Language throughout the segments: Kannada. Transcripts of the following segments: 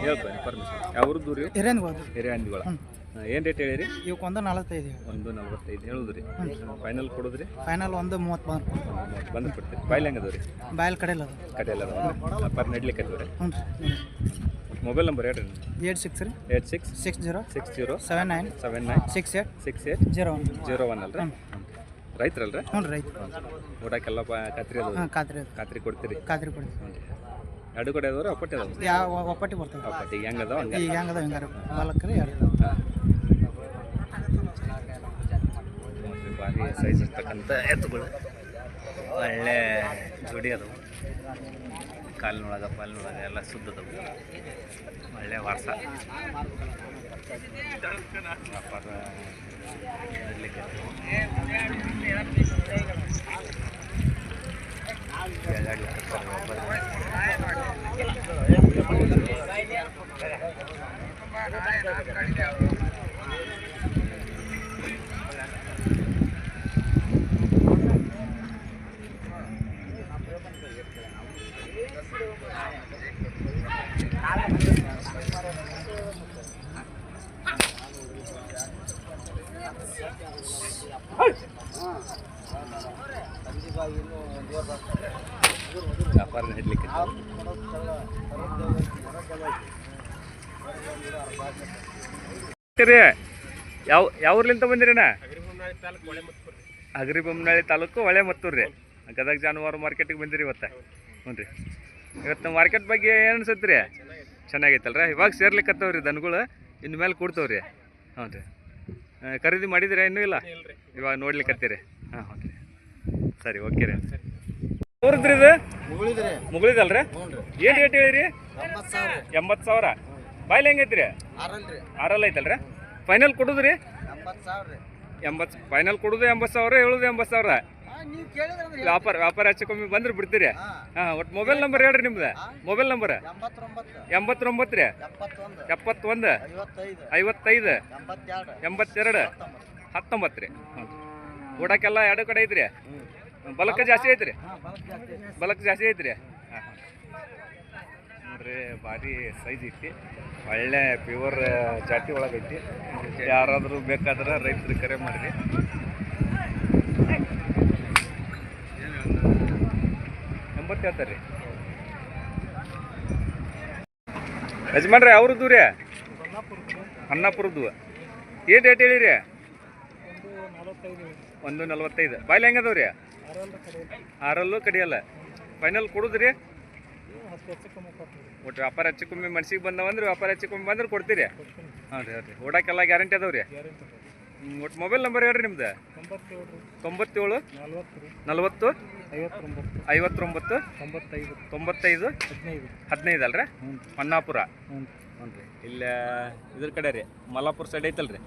ಹೇಳ್ಕೊ ಪರ್ಮಿಷನ್ ಯಾವ್ರದ್ದು ರೀ ಹಿರೇನ್ಗೆ ಹೋದ್ರಿ ಹಿರಿಯ ಹಂದಿಗಳ ಏನು ರೇಟ್ ಹೇಳಿರಿ? ಇವಕ್ಕೆ ಒಂದು ನಲವತ್ತೈದು ಒಂದು ನಲವತ್ತೈದು ಹೇಳುದ್ರಿ. ಫೈನಲ್ ಕೊಡೋದ್ರಿ? ಫೈನಲ್ ಒಂದು ಮೂವತ್ತು ಬಂದು ಬಂದು ಕೊಡ್ತೀರಿ ಬಾಯ್ಲ್ ಹೆಂಗೆ ಅದಾವ ರೀ ಬಾಯಲ್ ಕಡೆಯಲ್ಲ ಅದು ಕಡೆ ಎಲ್ಲ ಅದಾವ ಪರ್ ನಡ್ಲಿಕ್ಕೆ ಹ್ಞೂ ರೀ ಮೊಬೈಲ್ ನಂಬರ್ ಹೇಳ್ರಿ ಏಟ್ ಸಿಕ್ಸ್ ರೀ eight six six zero six zero seven nine seven nine six eight six eight zero one. Zero one ಅಲ್ರಿ? ರೈತರಲ್ರಿ? ಹ್ಞೂ ರೀ ರೈತ ಊಟಕ್ಕೆಲ್ಲ ಖಾತ್ರಿ ಅದು ಹಾಂ ಖಾತ್ರಿ ಅದು ಖಾತ್ರಿ ಕೊಡ್ತೀರಿ? ಖಾತ್ರಿ ಕೊಡ್ತೀವಿ. ಎರಡು ಕಡೆ ಅದಾವ್ರಿ ಒಪ್ಪಟ್ಟೆ ಅದಾವ ಯಾವ ಒಪ್ಪಟ್ಟಿ ಬರ್ತವೆ ಒಪ್ಪಟ್ಟಿ. ಹೆಂಗೆ ಅದಾವ? ಹಂಗೆ. ಈಗ ಅದಾವ ಹೆಂಗಾರ ಬಾಲಕರಿ ಎರಡು. ನೋಡ್ರಿ, ಭಾರಿ ಸೈಜ್ ಇರ್ತಕ್ಕಂಥ ಎತ್ತುಗಳು. ಒಳ್ಳೆ ಜೋಡಿ ಅದಾವು. ಕಾಲಿನೊಳಗೆ ಪಾಲಿನೊಳಗೆ ಎಲ್ಲ ಸುದ್ದ ಅದಾವು ಒಳ್ಳೆ. ವ್ಯಾಪಾರ ನಡಲಿಕ್ಕೆ ರೀ ಯಾವ ಬಂದಿರಣ್ಣ ಅಗ್ರಿಬೊಮ್ಮನಹಳ್ಳಿ ತಾಲೂಕು ಹೊಳೆ ಮತ್ತೂರ್ರಿ ರೀ. ಗದಗ ಜಾನುವಾರು ಮಾರ್ಕೆಟಿಗೆ ಬಂದಿರಿ ಇವತ್ತು? ಹ್ಞೂ ರೀ. ಇವತ್ತು ಮಾರ್ಕೆಟ್ ಬಗ್ಗೆ ಏನು ಅನ್ಸುತ್ತೆ ರೀ? ಚೆನ್ನಾಗೈತಲ್ರ? ಇವಾಗ ಸೇರ್ಲಿಕ್ಕತ್ತವ್ರಿ ದನಗಳು ಇನ್ನು ಮೇಲೆ ಕೂಡ್ತವ್ರಿ. ಹ್ಞೂ ರೀ. ಖರೀದಿ ಮಾಡಿದಿರಾ ಇನ್ನೂ ಇಲ್ಲ? ಇವಾಗ ನೋಡ್ಲಿಕ್ಕತ್ತೀರಿ ಹಾಂ ಹ್ಞೂ ರೀ. ಸರಿ ಓಕೆ ರೀ. ಊರದ್ರಿ ಇದು? ಮುಗುಳಿದ್ರಿ. ಏನ್ ರೇಟ್ ಹೇಳಿರಿ? ಎಂಬತ್ತು ಸಾವಿರ. ಬಾಯ್ಲಿ ಹೆಂಗೈತ್ರಿ ಆರಲ್ ಐತಲ್ರಿ? ಫೈನಲ್ ಕೊಡುದ್ರಿ? ಎಂಬತ್ತು ಫೈನಲ್ ಕೊಡುದು ಎಂಬತ್ತು ಸಾವಿರ ಹೇಳುದು ಎಂಬತ್ತು ಸಾವಿರ? ವ್ಯಾಪಾರ ವ್ಯಾಪಾರ ಹೆಚ್ಚು ಕಮ್ಮಿ ಬಂದ್ರೆ ಬಿಡ್ತೀರಿ. ಹಾಂ. ಒಟ್ಟು ಮೊಬೈಲ್ ನಂಬರ್ ಹೇಳ್ರಿ ನಿಮ್ದು. ಮೊಬೈಲ್ ನಂಬರ್ ಎಂಬತ್ತೊಂಬತ್ತು. ರೀ ಎಪ್ಪತ್ತೊಂದು. ಐವತ್ತೈದು. ಎಂಬತ್ತೆರಡು. ಹತ್ತೊಂಬತ್ತು. ರೀ. ಊಟಕ್ಕೆಲ್ಲ ಎರಡು ಕಡೆ ಐತ್ರಿ? ಬಲಕ್ಕೆ ಜಾಸ್ತಿ ಐತ್ರಿ? ಬಲಕ್ಕೆ ಜಾಸ್ತಿ ಐತ್ರಿ. ನೋಡ್ರಿ ಭಾರಿ ಸೈಜ್ ಐತಿ. ಒಳ್ಳೆ ಪ್ಯೂರ್ ಜಾತಿ ಒಳಗೈತಿ ಐತಿ. ಯಾರಾದರೂ ಬೇಕಾದ್ರೆ ರೈತರು ಕರೆ ಮಾಡಿರಿ. ಎಂಬತ್ತು ಹೇಳ್ತಾರೆ. ರೀ ಯಜಮಾನ್ರಿ ಅವ್ರದ್ದು ರೀ? ಅನ್ನಾಪುರದ್ದು ಏನು ರೇಟ್ ಹೇಳಿರಿ? ಒಂದು ನಲ್ವತ್ತೈದು. ಬಾಯ್ಲಿ ಹೆಂಗದವ್ ರೀ? ಆರಲ್ಲೂ ಕಡಿಯಲ್ಲ. ಫೈನಲ್ ಕೊಡುದ್ರಿ? ಒಟ್ಟು ವ್ಯಾಪಾರ ಹೆಚ್ಚು ಕಮ್ಮಿ ಮನ್ಸಿಗೆ ಬಂದವಂದ್ರೆ ವ್ಯಾಪಾರ ಹೆಚ್ಚು ಕಮ್ಮಿ ಬಂದ್ರೆ ಕೊಡ್ತೀರಿ? ಹಾಂ ರೀ ರೀ ಓಡಾಕೆಲ್ಲ ಗ್ಯಾರಂಟಿ ಅದಾವ ರೀ ಒಟ್ಟು ಮೊಬೈಲ್ ನಂಬರ್ ಹೇಳ್ರಿ ನಿಮ್ದು? ತೊಂಬತ್ತೇಳು ನಲ್ವತ್ತು ಐವತ್ತೊಂಬತ್ತು. ತೊಂಬತ್ತೈದು. ತೊಂಬತ್ತೈದು? ಹದಿನೈದು. ಅಲ್ರಿ? ಹೊನ್ನಾಪುರ ಮನ್ನಾಪುರ? ಹ್ಞೂ ರೀ. ಇಲ್ಲ ಇದ್ರ ಕಡೆ ರೀ ಮಲ್ಲಾಪುರ ಸೈಡ್ ಐತಲ್ರಿ?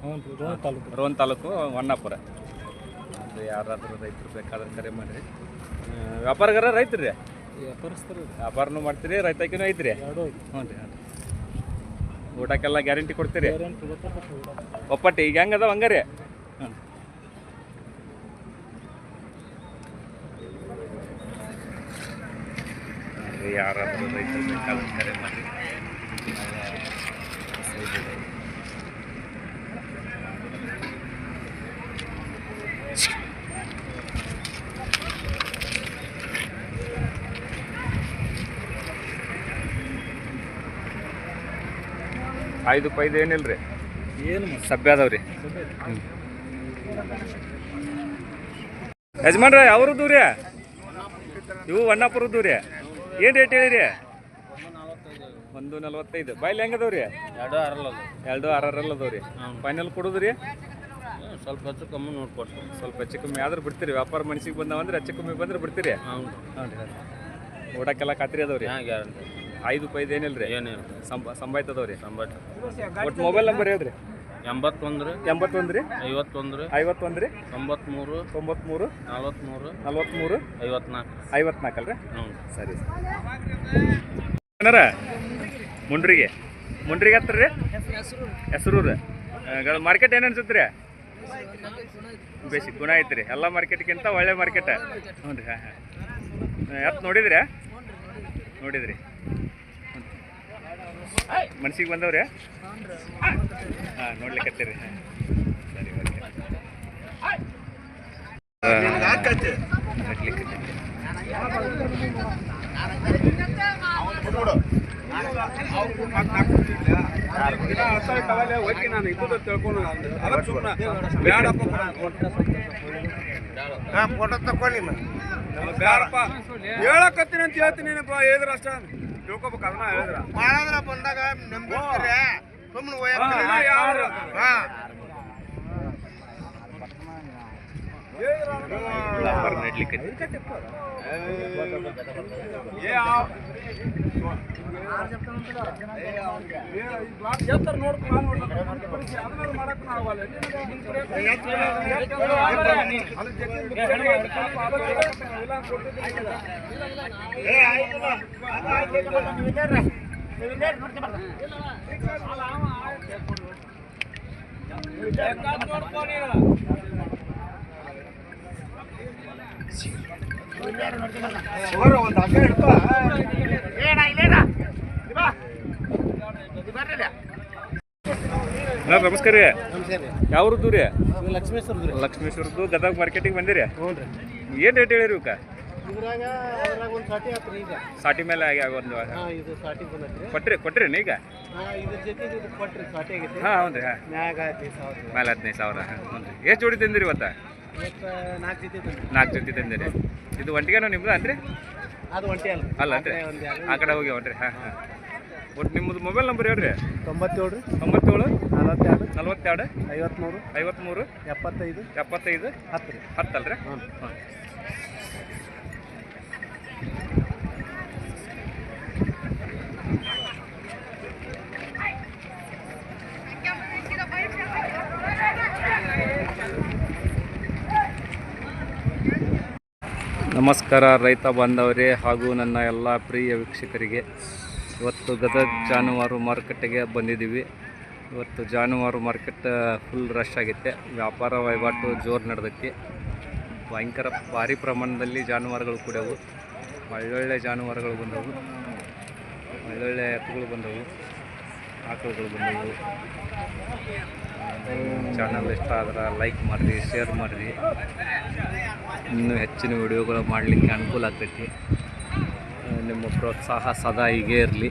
ರೋಹನ್ ತಾಲೂಕು. ಹೊನ್ನಾಪುರ ಅದು ಯಾರಾದರೂ ರೈತರು ಬೇಕಾದ್ರೆ ಕರೆ ಮಾಡಿರಿ. ವ್ಯಾಪಾರಗಾರ ರೈತರಿ ರೀ? ವ್ಯಾಪಾರಸ್ಥರು ವ್ಯಾಪಾರನೂ ಮಾಡ್ತೀರಿ ರೈತಾಕಿನೂ ಐತ್ರಿ? ಹ್ಞೂ ರೀ ಊಟಕ್ಕೆಲ್ಲ ಗ್ಯಾರಂಟಿ ಕೊಡ್ತೀರಿ? ಒಪ್ಪಟ್ಟಿ ಈಗ ಹೆಂಗೆ ಅದಾವ ಹಂಗಾರಿ? ಯಾರಾದರೂ ರೈತರು ಬೇಕಾದ್ರೆ ಕರೆ ಮಾಡಿ ಐದು ಪೈದು ಏನಿಲ್ಲ ರೀ ಏನು ಸಭ್ಯ ಅದಾವ್ರಿ. ಯಜಮಾನ್ರ ಯಾವ್ರದ್ದು ರೀ? ಇವು ಅಣ್ಣಾಪುರದ್ದು ರೀ. ಏನು ರೇಟ್ ಹೇಳಿರಿ? ಒಂದು ನಲ್ವತ್ತೈದು. ಬಾಯ್ಲಿ ಹೆಂಗದವ್ರಿ ಎರಡು ಆರಲ್ಲ ಎರಡು ಆರಲ್ಲ ಅದಾವ್ರಿ ಫೈನಲ್ ಕೊಡುದು ರೀ ಸ್ವಲ್ಪ ಹೆಚ್ಚು ಕಮ್ಮಿ ನೋಡ್ಕೊಡ್ತೀವಿ ಸ್ವಲ್ಪ ಹೆಚ್ಚು ಕಮ್ಮಿ ಆದ್ರೆ ಬಿಡ್ತೀರಿ. ವ್ಯಾಪಾರ ಮನ್ಸಿಗೆ ಬಂದಾವಂದ್ರೆ ಹೆಚ್ಚು ಕಮ್ಮಿ ಬಂದ್ರೆ ಬಿಡ್ತೀರಿ. ಹ್ಞೂ ರೀ ಓಡಕ್ಕೆಲ್ಲ ಖಾತ್ರಿ ಅದಾವ್ರಿ ಹಾಂ ಗ್ಯಾರಂಟಿ. ಐದು ಪೈದು ಏನಿಲ್ಲ ರೀ. ಏನಿಲ್ಲ ಸಂಬ ತೊಂಬತ್ತು ಒಟ್ಟು ಮೊಬೈಲ್ ನಂಬರ್ ಹೇಳ್ರಿ. ಎಂಬತ್ತೊಂದು ರೀ. ಎಂಬತ್ತೊಂದು ರೀ. ಐವತ್ತೊಂದು ರೀ. ಐವತ್ತೊಂದು ರೀ. ತೊಂಬತ್ತ್ಮೂರು ತೊಂಬತ್ತ್ಮೂರು ನಲ್ವತ್ತ್ಮೂರು ನಲ್ವತ್ತ್ಮೂರು ಐವತ್ನಾಲ್ಕು. ಐವತ್ನಾಲ್ಕು ಅಲ್ರಿ ಹ್ಞೂ ಸರಿ ಏನಾರ? ಮುಂಡ್ರಿಗೆ. ಮುಂಡ್ರಿಗೆ ಹತ್ರ ರೀ? ಹೆಸರೂರು. ಮಾರ್ಕೆಟ್ ಏನು ಅನ್ಸುತ್ತೆ ರೀ ಬೇಸಿ ಗುಣ ಐತ್ರಿ. ಎಲ್ಲ ಮಾರ್ಕೆಟ್ಗಿಂತ ಒಳ್ಳೆ ಮಾರ್ಕೆಟ್ ಹ್ಞೂ ರೀ ಹಾಂ ಹಾಂ. ಎತ್ತು ನೋಡಿದ್ರಿ ನೋಡಿದ್ರಿ. ಮನ್ಸಿಗೆ ಬಂದವ್ರೆ? ಹಾಂ ನೋಡ್ಲಿಕ್ಕತ್ತೀರಿ ಸರಿ ಓಕೆ. ಫೋಟೋ ತಕೊಳ್ಳಿ ಹೇಳಕತ್ತೀನಿ ಅಂತ ಹೇಳ್ತೀನಿ ಏನಪ್ಪ ಏದ್ರಷ್ಟ. ಅಷ್ಟ ತಿಳ್ಕೊಬೇಕು ಅದನ್ನ ಹೇಳಿದ್ರ ಮಾಡಂದ್ರ ಬಂದಾಗ ನಂಬಿರ್ತೀರಿ ಸುಮ್ಮನೆ ಹಾ, ಯಾರು? ಹಾ ವ್ಯಾಪಾರ ನಡ್ಲಿಕ್ಕತ್ತಿ ಏ ಆ- ಎತ್ತರ ನೋಡ್ಕೊಂಡು ನಾನು ನೋಡ್ತೀನಿ. ಅದನ್ನ ಮಾಡಕ್ ನಾ ಆಗಲ್ಲ. ನಿನ್ನ ಅದ್ರ ಜೊತೆ ಸ್ವಲ್ಪ ಅದು ಇಲ್ಲ ಅಂತ ಕೊಟ್ಟಿದ್ದೀನಿ. ಹಲೋ ನಮಸ್ಕಾರ ರೀ. ಯಾವ್ರದ್ದು ರೀ. ಲಕ್ಷ್ಮೇಶ್ವರ ಲಕ್ಷ್ಮೇಶ್ವರದ್ದು ಗದಗ ಮಾರ್ಕೆಟಿಗೆ ಬಂದಿರಿ? ಏನು ರೇಟ್ ಹೇಳಿರಿ ಇವಕ್ಕೆ? ಸಾಟಿ ಮೇಲೆ ಆಗಿ ಒಂದು ಕೊಟ್ರಿ ಕೊಟ್ರಿ ಈಗ? ಹಾ ಹೌದು ರೀ ಹಾಂ. ಮ್ಯಾಗ ಹದಿನೈದು ಸಾವಿರ. ಮೇಲೆ ಹದಿನೈದು ಸಾವಿರ ಹ್ಞೂ ರೀ. ಎಷ್ಟು ಜೋಡಿ ತಂದಿರಿ ಇವತ್ತು? ನಾಲ್ಕು ಜೊತೆ ತಂದ್ರಿ ಇದು ಒಂಟಿಗೆನೋ ನಿಮ್ದು ಅನ್ರಿ ಅದು ಒಂಟಿ ಅಲ್ಲ. ಅಲ್ಲ ಅನ್ರಿ ಆ ಕಡೆ ಹೋಗಿ ಹಾಂ ಹಾಂ. ಒಟ್ಟು ನಿಮ್ಮದು ಮೊಬೈಲ್ ನಂಬರ್ ಹೇಳ್ರಿ ತೊಂಬತ್ತೇಳು ರೀ ತೊಂಬತ್ತೇಳು ನಲವತ್ತೆರಡು ನಲವತ್ತೆರಡು ಐವತ್ತ್ಮೂರು ಐವತ್ತ್ಮೂರು ಎಪ್ಪತ್ತೈದು ಎಪ್ಪತ್ತೈದು ಹತ್ತು. ರೀ ಹತ್ತಲ್ರಿ? ಹ್ಞೂ ಹಾಂ. ನಮಸ್ಕಾರ ರೈತ ಬಾಂಧವರೇ ಹಾಗೂ ನನ್ನ ಎಲ್ಲ ಪ್ರಿಯ ವೀಕ್ಷಕರಿಗೆ. ಇವತ್ತು ಗದಗ ಜಾನುವಾರು ಮಾರುಕಟ್ಟೆಗೆ ಬಂದಿದ್ದೀವಿ. ಇವತ್ತು ಜಾನುವಾರು ಮಾರ್ಕೆಟ್ ಫುಲ್ ರಶ್ ಆಗಿತ್ತೆ ವ್ಯಾಪಾರ ವಹಿವಾಟು ಜೋರು ನಡೆದಕ್ಕೆ ಭಯಂಕರ ಭಾರಿ ಪ್ರಮಾಣದಲ್ಲಿ ಜಾನುವಾರುಗಳು ಕೂಡವು. ಒಳ್ಳೊಳ್ಳೆ ಜಾನುವಾರುಗಳು ಬಂದವು. ಒಳ್ಳೊಳ್ಳೆ ಎತ್ತುಗಳು ಬಂದವು. ಆಕಳುಗಳು ಬಂದವು. ಚಾನಲ್ ಇಷ್ಟ ಆದ್ರೆ ಲೈಕ್ ಮಾಡಿರಿ ಶೇರ್ ಮಾಡಿರಿ. ಇನ್ನೂ ಹೆಚ್ಚಿನ ವಿಡಿಯೋಗಳು ಮಾಡಲಿಕ್ಕೆ ಅನುಕೂಲ ಆಗ್ತೈತಿ. ನಿಮ್ಮ ಪ್ರೋತ್ಸಾಹ ಸದಾ ಹೀಗೇ ಇರಲಿ.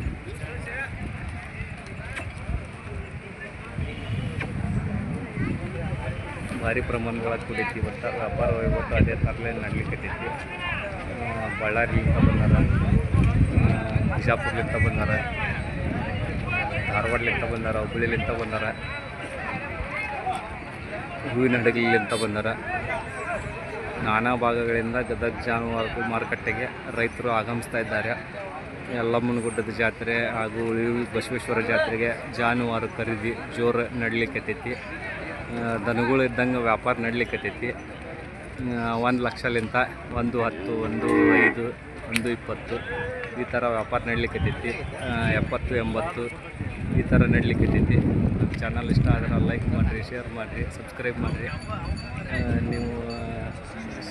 ಭಾರಿ ಪ್ರಮಾಣಗಳ ಕುಡಿತೀವಿ ಇವತ್ತು ವ್ಯಾಪಾರ ವಹಿವಾಟು ಅದೇ ಥರಲೇ ನಡ್ಲಿಕ್ಕೈತಿ ಬಳ್ಳಾರಿಲಿಂದ ಬಂದಾರ ಬಿಜಾಪುರ್ಲಿಂದ ಬಂದಾರ, ಧಾರವಾಡಲಿಂದ ಬಂದಾರ, ಹುಬ್ಬಳ್ಳಿಲಿಂದ ಬಂದಾರ. ಹೂವಿನ ಅಂತ ಬಂದಾರ. ನಾನಾ ಭಾಗಗಳಿಂದ ಗದಗ, ಜಾನುವಾರು, ಮಾರುಕಟ್ಟೆಗೆ ರೈತರು ಆಗಮಿಸ್ತಾ ಇದ್ದಾರೆ. ಯಲ್ಲಮ್ಮನಗುಡ್ಡದ ಜಾತ್ರೆ ಹಾಗೂ ಬಸವೇಶ್ವರ ಜಾತ್ರೆಗೆ ಜಾನುವಾರು ಖರೀದಿ ಜೋರು ನಡಲಿಕ್ಕತ್ತೈತಿ ದನಗಳು ಇದ್ದಂಗೆ ವ್ಯಾಪಾರ ನಡಲಿಕ್ಕತ್ತೈತಿ ಒಂದು ಲಕ್ಷಲಿಂತ ಒಂದು ಹತ್ತು, ಒಂದು ಐದು, ಒಂದು ಇಪ್ಪತ್ತು ಈ ಥರ ವ್ಯಾಪಾರ ನಡಲಿಕ್ಕತ್ತೈತಿ ಎಪ್ಪತ್ತು, ಎಂಬತ್ತು ಈ ಥರ ನಡಲಿಕ್ಕತ್ತೈತಿ ಚಾನಲ್ ಇಷ್ಟ ಆದರೆ ಲೈಕ್ ಮಾಡಿರಿ, ಶೇರ್ ಮಾಡಿರಿ, ಸಬ್ಸ್ಕ್ರೈಬ್ ಮಾಡಿರಿ. ನೀವು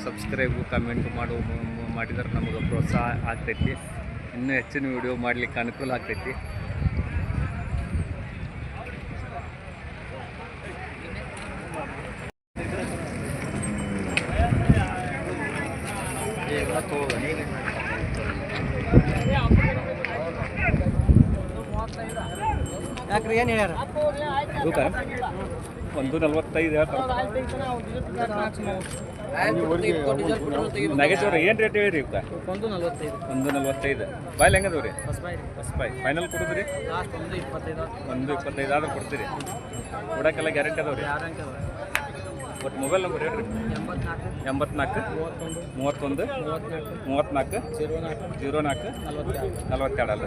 ಸಬ್ಸ್ಕ್ರೈಬು, ಕಮೆಂಟ್ ಮಾಡು ಮಾಡಿದರೆ ನಮಗೆ ಪ್ರೋತ್ಸಾಹ ಆಗ್ತೈತಿ. ಇನ್ನೂ ಹೆಚ್ಚಿನ ವಿಡಿಯೋ ಮಾಡಲಿಕ್ಕೆ ಅನುಕೂಲ ಆಗ್ತೈತಿ. ಯಾಕ್ರಿ ಏನು ಹೇಳ್ಯಾರ? ಹೌದಾ ಒಂದು ನಲ್ವತ್ತೈದು ಹೇಳ್ತಾರೆ. ಏನು ರೇಟ್ ಹೇಳಿರಿ ಇವಕ್ಕೆ ಒಂದು ನಲ್ವತ್ತೈದು. ಒಂದು ನಲ್ವತ್ತೈದು ಬಾಯ್ಲ್ ಹೆಂಗದವು ರೀ ಬಸ್ ಬಾಯ್ ಫೈನಲ್ ಕೊಡೋದ್ರಿ? ಒಂದು ಇಪ್ಪತ್ತೈದು ಒಂದು ಇಪ್ಪತ್ತೈದು ಆದ್ರೆ ಕೊಡ್ತೀರಿ. ಕೊಡೋಕ್ಕೆಲ್ಲ ಗ್ಯಾರಂಟಿ ಅದಾವೆ ರೀ ಮೊಬೈಲ್ ನಂಬರ್ ಹೇಳ್ರಿ. ಎಂಬತ್ನಾಲ್ಕು ಮೂವತ್ತೊಂದು ಮೂವತ್ನಾಲ್ಕು ಮೂವತ್ತ್ನಾಲ್ಕು ಜೀರೋ ನಾಲ್ಕು ಜೀರೋ ನಾಲ್ಕು ನಲ್ವತ್ತೆರಡು ನಲ್ವತ್ತೆರಡು ಅಲ್ಲ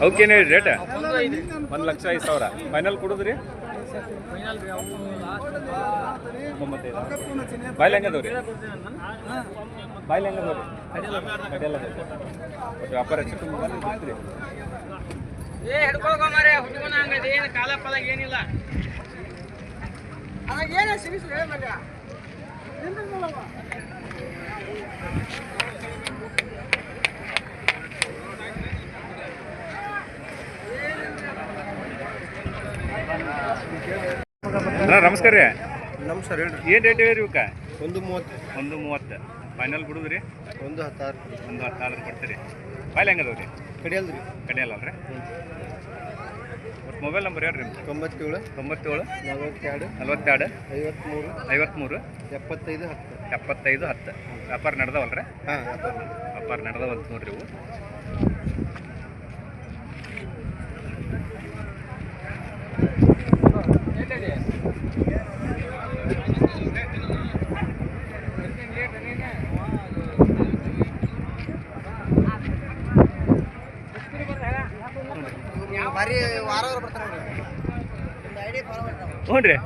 ಅವಕ್ಕೇನು ಹೇಳಿ ರೇಟ್ ಒಂದು ಲಕ್ಷ ಐದು. ಸಾವಿರ. ಫೈನಲ್ ಕೊಡುದ್ರಿ? ಬಾಯ್ಲ್ ಹೆಂಗದವು ರೀ ಬಾಯ್ಲಿ ಹೆಂಗೆ ಅದಾವ್ರಿ? ಕಡೆಯಲ್ಲ. ವ್ಯಾಪಾರ ಹೆಚ್ಚು ಬಿಡ್ತೀರಿ ಏ ಹಿಡ್ಕೊಳ್ಕೊ ಮಾರೇ ಹುಡುಗನ ಹಂಗದೆ ಏನು ಕಾಲ ಪಾಲ ಏನಿಲ್ಲ. ಅಣ್ಣ ನಮಸ್ಕಾರ ರೀ. ನಮಸ್ಕಾರ ಹೇಳ್ರಿ. ಏನು ರೇಟ್ ಹೇಳಿ ಇವಕ್ಕೆ? ಒಂದು ಮೂವತ್ತು. ಒಂದು ಮೂವತ್ತು. ಫೈನಲ್ ಬಿಡುದ್ರಿ? ಒಂದು ಹತ್ತಾರು. ಒಂದು ಹತ್ತಾರು ಕೊಡ್ತೀರಿ. ಫೈಲ್ ಹೆಂಗದವ್ರಿ ಕಡಿಯಲ್ರಿ. ಕಡಿಯಲ್ಲ ಅಲ್ರಿ? ಮೊಬೈಲ್ ನಂಬರ್ ಹೇಳ್ರಿ ನಿಮ್ದು ತೊಂಬತ್ತೇಳು. ತೊಂಬತ್ತೇಳು. ನಲವತ್ತೆರಡು. ನಲವತ್ತೆರಡು. ಐವತ್ಮೂರು. ಐವತ್ತ್ಮೂರು ಎಪ್ಪತ್ತೈದು ಹತ್ತು. ಎಪ್ಪತ್ತೈದು ಹತ್ತು. ವ್ಯಾಪಾರ ನಡೆದವಲ್ರಿ? ಹಾಂ ವ್ಯಾಪಾರ ನಡೆದವಂತ ನೋಡ್ರಿ ಇವು. ಹ್ಞೂ ರೀ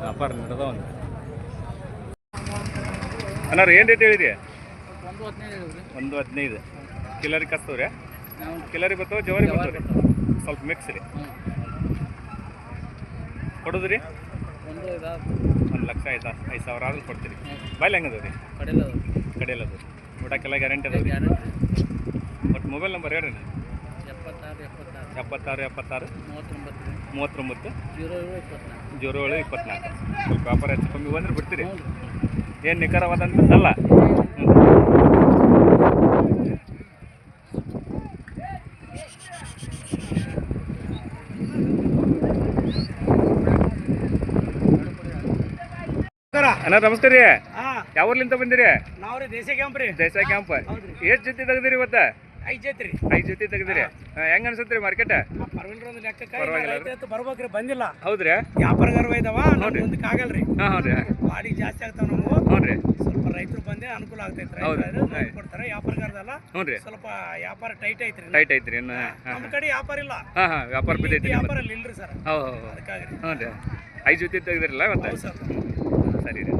ವ್ಯಾಪಾರ ಏನು ರೇಟ್ ಹೇಳಿದ್ಯ ಒಂದು ಹದಿನೈದು ಕಿಲರಿ ಕಸ್ತವ್ರಿ ಕಿಲರಿ ಬರ್ತಾವ ಜವರಿ ಬರ್ತಾವ ರೀ ಸ್ವಲ್ಪ ಮಿಕ್ಸ್ ರೀ. ಕೊಡೋದು ರೀ ಒಂದು ಲಕ್ಷ ಐದು ಐದು ಸಾವಿರ ಆದ್ರೆ ಕೊಡ್ತೀರಿ. ಬಾಯ್ಲಿ ಹೆಂಗದ ರೀ ಕಡೆಯಲ್ಲ ಅದು ಊಟಕ್ಕೆಲ್ಲ ಗ್ಯಾರಂಟಿ ಅದ ಬಟ್ ಮೊಬೈಲ್ ನಂಬರ್ ಹೇಳ್ರಿ ಎಪ್ಪತ್ತಾರು ಎಪ್ಪತ್ತಾರು ಎಪ್ಪತ್ತಾರು. ಎಪ್ಪತ್ತಾರು ಮೂವತ್ತೊಂಬತ್ತು. ಮೂವತ್ತೊಂಬತ್ತು ಜೀರೋ ಏಳು ಇಪ್ಪತ್ನಾಲ್ಕು. ಜೀರೋ ಏಳು ಇಪ್ಪತ್ನಾಲ್ಕು ಸ್ವಲ್ಪ ವ್ಯಾಪಾರ ಹೆಚ್ಚು ಕಮ್ಮಿ ಬಂದ್ರೆ ಬಿಡ್ತೀರಿ. ಏನು ನಿಖರವಾದಂಥದ್ದಲ್ಲ ಅಣ್ಣ ನಮಸ್ಕಾರ ರೀ. ಯಾವ ಊರ್ಲಿಂದ ಬಂದಿರಿ? ನಾವು ರೀ ದೇಶ ಕ್ಯಾಂಪ್ ರೀ. ದೇಸಾಯಿ ಕ್ಯಾಂಪ್. ಎಷ್ಟು ಜೊತೆ ತೆಗ್ದಿರಿ ಇವತ್ತ? ಐದು ಜೈತ್ರಿ ಐದು ಜೊತೆ ತೆಗ್ದಿರಿ. ಹೆಂಗ ಅನ್ಸತ್ರಿ ಮಾರ್ಕೆಟ್ ಪರ್ವಿಲ್ರ ಒಂದು ಲೆಕ್ಕಕ್ಕೆ ಪರವಾಗಿಲ್ಲ. ರೈತ ಎತ್ತು ಬರ್ಬೇಕ್ರಿ ಬಂದಿಲ್ಲ. ಹೌದ್ರಿ. ವ್ಯಾಪಾರಗಾರ ಇದಾವ ನಾವು ನೋಡ್ರಿ. ಮುಂದಕ್ಕೆ ಆಗಲ್ರಿ. ಹಾಂ ಹ್ಞೂ ರೀ ಬಾಡಿ ಜಾಸ್ತಿ ಆಗ್ತಾವ ನಮಗೂ ಹ್ಞೂ ರೀ ಸ್ವಲ್ಪ ರೈತರು ಬಂದೆ ಅನುಕೂಲ ಆಗ್ತೈತ್ರಿ ಹೌದು. ರೈತರು ನೋಡಿ ಕೊಡ್ತಾರೆ ವ್ಯಾಪಾರಗಾರದಲ್ಲ ಹ್ಞೂ ರೀ ಸ್ವಲ್ಪ ವ್ಯಾಪಾರ ಟೈಟ್ ಐತ್ರಿ ಟೈಟ್ ಐತ್ರಿ ಇನ್ನು ಹಾಂ. ನಮ್ಮ ಕಡೆ ವ್ಯಾಪಾರ ಇಲ್ಲ. ಹಾಂ ಹಾಂ ವ್ಯಾಪಾರ ಬಿದ್ದೈತಿ ವ್ಯಾಪಾರ ಇಲ್ಲ ಇಲ್ರಿ ಸರ್. ಹೌದು ಹೌದು ಅದಕ್ಕಾಗಿ ಹ್ಞೂ ರೀ ಐದು ಜೊತೆ ತೆಗ್ದಿರಲ್ಲ ಇವತ್ತು? ಹೌದು ಸರ್. ಸರಿ ರೀ.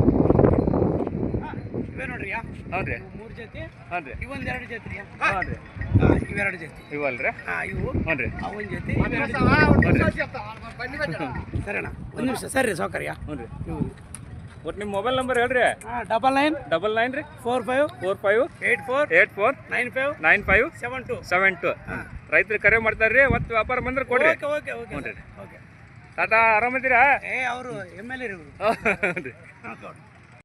ಇವೇ ನೋಡ್ರಿ ಯಾ ಹ್ಞೂ ರೀ ಮೂರು ಜೊತೆ? ಹ್ಞೂ ರೀ ಇವೊಂದು ಎರಡು ಜೊತೆ ರೀ ಹ್ಞೂ ರೀ ಇವೆರಡು ಜೊತೆ. ಇವಲ್ರಿ? ಹಾಂ ಇವು ಹ್ಞೂ ರೀ ಅವೊಂದು ಜೊತೆ. ಹ್ಞೂ ರೀ ಒಂದು ನಿಮಿಷ ಸರಿ ಸೌಕರ್ಯ ಹ್ಞೂ ರೀ ಒಟ್ಟು ನಿಮ್ಮ ಮೊಬೈಲ್ ನಂಬರ್ ಹೇಳ್ರಿ. ಹಾಂ ಡಬಲ್ ನೈನ್ ಡಬಲ್ ನೈನ್ ರೀ. Four five four five eight four eight four nine five nine five seven two seven two ರೈತರು ಕರೆ ಮಾಡ್ತಾರ್ರಿ ಮತ್ತು ವ್ಯಾಪಾರ ಬಂದ್ರೆ ಕೊಡ್ರಿ. ಓಕೆ ಓಕೆ ಓಕೆ ಹ್ಞೂ ರೀ. ಓಕೆ. ಟಾಟಾ ಆರಾಮದಿರಾ ಏ ಅವರು ಎಂ ಎಲ್ ಎ ರೀ ಹ್ಞೂ ರೀ